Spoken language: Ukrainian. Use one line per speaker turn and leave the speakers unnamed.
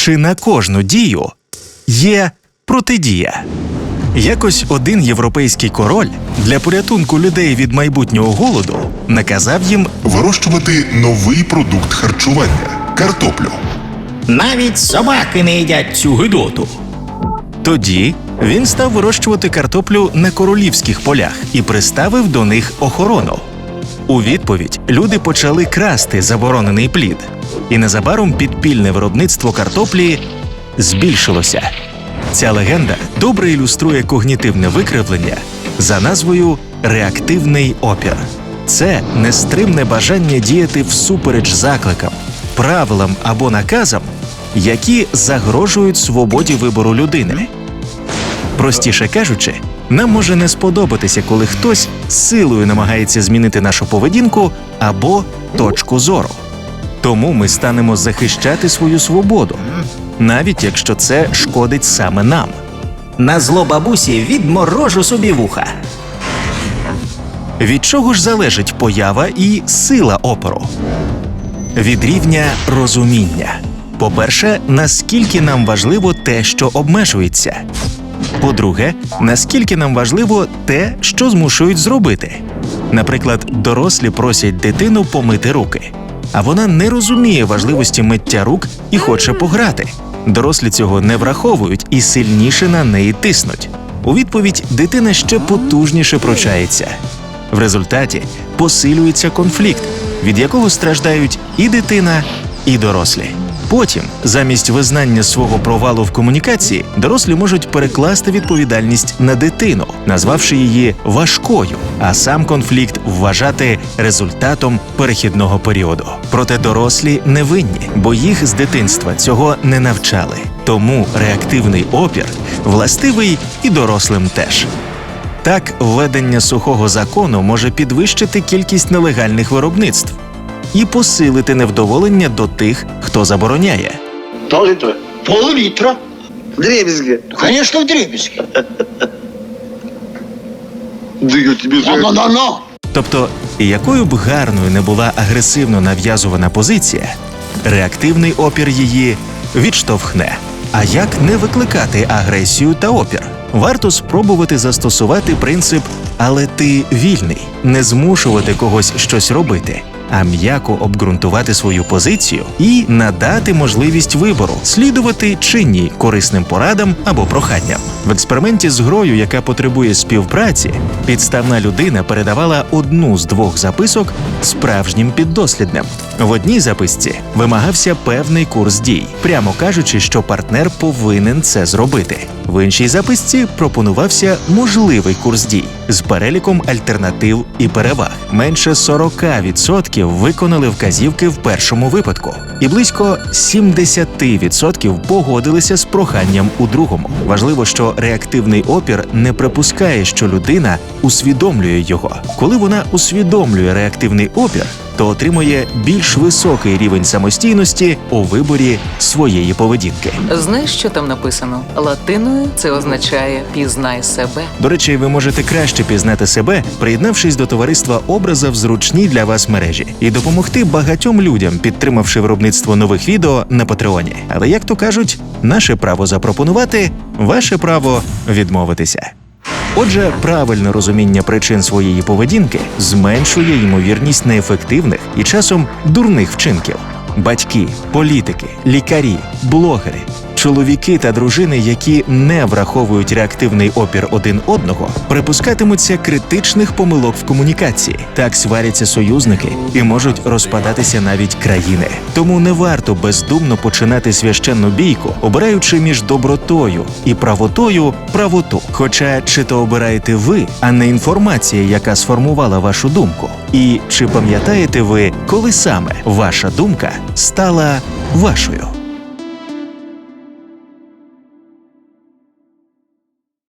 чи на кожну дію є протидія. Якось один європейський король для порятунку людей від майбутнього голоду наказав їм
Вирощувати новий продукт харчування картоплю.
Навіть собаки не їдять цю гидоту.
Тоді він став вирощувати картоплю на королівських полях і приставив до них охорону. У відповідь люди почали красти заборонений плід, і незабаром підпільне виробництво картоплі збільшилося. Ця легенда добре ілюструє когнітивне викривлення за назвою реактивний опір. Це нестримне бажання діяти всупереч закликам, правилам або наказам, які загрожують свободі вибору людини. Простіше кажучи, нам може не сподобатися, коли хтось силою намагається змінити нашу поведінку або точку зору. Тому ми станемо захищати свою свободу, навіть якщо це шкодить саме нам.
На зло бабусі відморожу собі вуха.
Від чого ж залежить поява і сила опору? Від рівня розуміння. По-перше, наскільки нам важливо те, що обмежується. По-друге, наскільки нам важливо те, що змушують зробити. Наприклад, дорослі просять дитину помити руки, а вона не розуміє важливості миття рук і хоче пограти. Дорослі цього не враховують і сильніше на неї тиснуть. У відповідь дитина ще потужніше пручається. В результаті посилюється конфлікт, від якого страждають і дитина, і дорослі. Потім, замість визнання свого провалу в комунікації, дорослі можуть перекласти відповідальність на дитину, назвавши її важкою, а сам конфлікт вважати результатом перехідного періоду. Проте дорослі не винні, бо їх з дитинства цього не навчали. Тому реактивний опір властивий і дорослим теж. Так, введення сухого закону може підвищити кількість нелегальних виробництв і посилити невдоволення до тих, хто забороняє.
Пол-литра. Пол-литра?
Дребезги.
Конечно, в дребезги.
Да я тебе за...
Но-но-но-но.
Тобто, якою б гарною не була агресивно нав'язувана позиція, реактивний опір її відштовхне. А як не викликати агресію та опір? Варто спробувати застосувати принцип але ти вільний, не змушувати когось щось робити, а м'яко обґрунтувати свою позицію і надати можливість вибору, слідувати чи ні корисним порадам або проханням. В експерименті з грою, яка потребує співпраці, підставна людина передавала одну з двох записок справжнім піддослідним. В одній записці вимагався певний курс дій, прямо кажучи, що партнер повинен це зробити. В іншій записці пропонувався можливий курс дій з переліком альтернатив і переваг. Менше 40% виконали вказівки в першому випадку, і близько 70% погодилися з проханням у другому. Важливо, що реактивний опір не припускає, що людина усвідомлює його. Коли вона усвідомлює реактивний опір, то отримує більш високий рівень самостійності у виборі своєї поведінки.
Знаєш, що там написано? Латиною це означає пізнай себе.
До речі, ви можете краще пізнати себе, приєднавшись до товариства образа в зручній для вас мережі, і допомогти багатьом людям, підтримавши виробництво нових відео на Патреоні. Але як то кажуть, наше право запропонувати, ваше право відмовитися. Отже, правильне розуміння причин своєї поведінки зменшує ймовірність неефективних і часом дурних вчинків. Батьки, політики, лікарі, блогери, чоловіки та дружини, які не враховують реактивний опір один одного, припускатимуться критичних помилок в комунікації. Так сваряться союзники і можуть розпадатися навіть країни. Тому не варто бездумно починати священну бійку, обираючи між добротою і правотою правоту. Хоча чи то обираєте ви, а не інформація, яка сформувала вашу думку. І чи пам'ятаєте ви, коли саме ваша думка стала вашою?